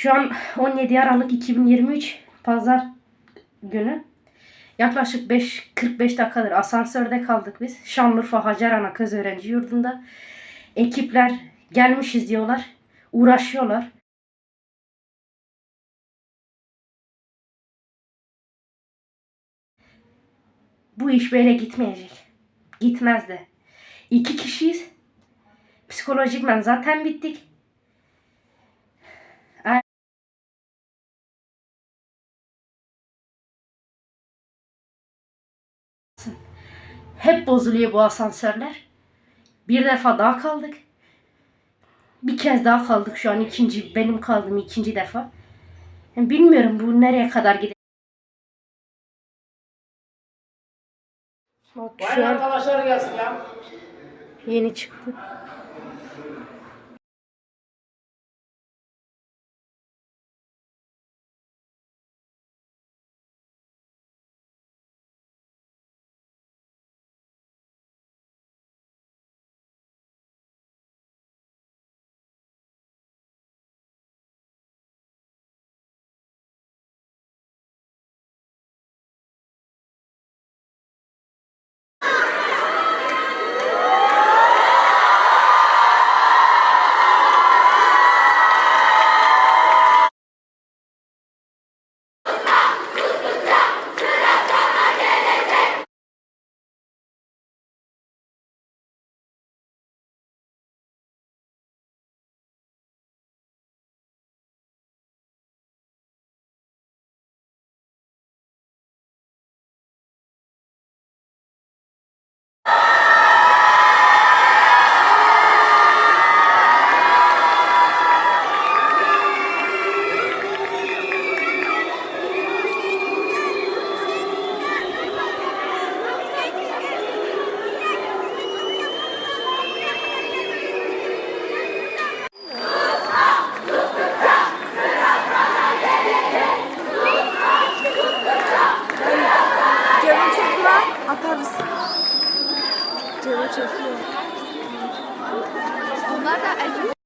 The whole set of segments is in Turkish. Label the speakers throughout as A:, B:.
A: Şu an 17 Aralık 2023 Pazar günü. Yaklaşık 5 45 dakikadır asansörde kaldık biz. Şanlıurfa Hacer Ana Kız Öğrenci Yurdu'nda. Ekipler gelmişiz diyorlar. Uğraşıyorlar. Bu iş böyle gitmeyecek. Gitmez de. İki kişiyiz. Psikolojikmen zaten bittik. Hep bozuluyor bu asansörler. Bir defa daha kaldık. Bir kez daha kaldık şu an ikinci benim kaldığım ikinci defa. Yani bilmiyorum bu nereye kadar gider. Bak şu an
B: arkadaşlar gelsin ya.
A: yeni çıktı.
C: Çekiyor. Bunlar da.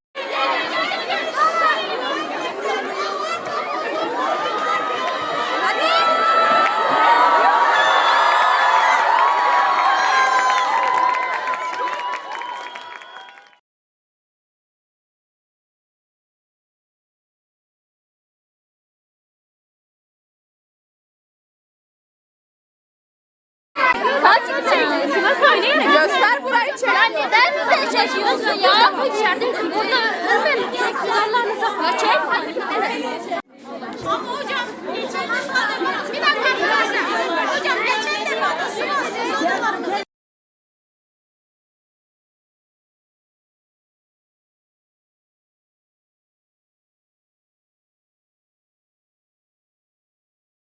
C: Kaç mı çektin? Kime söyleyeyim mi? Göster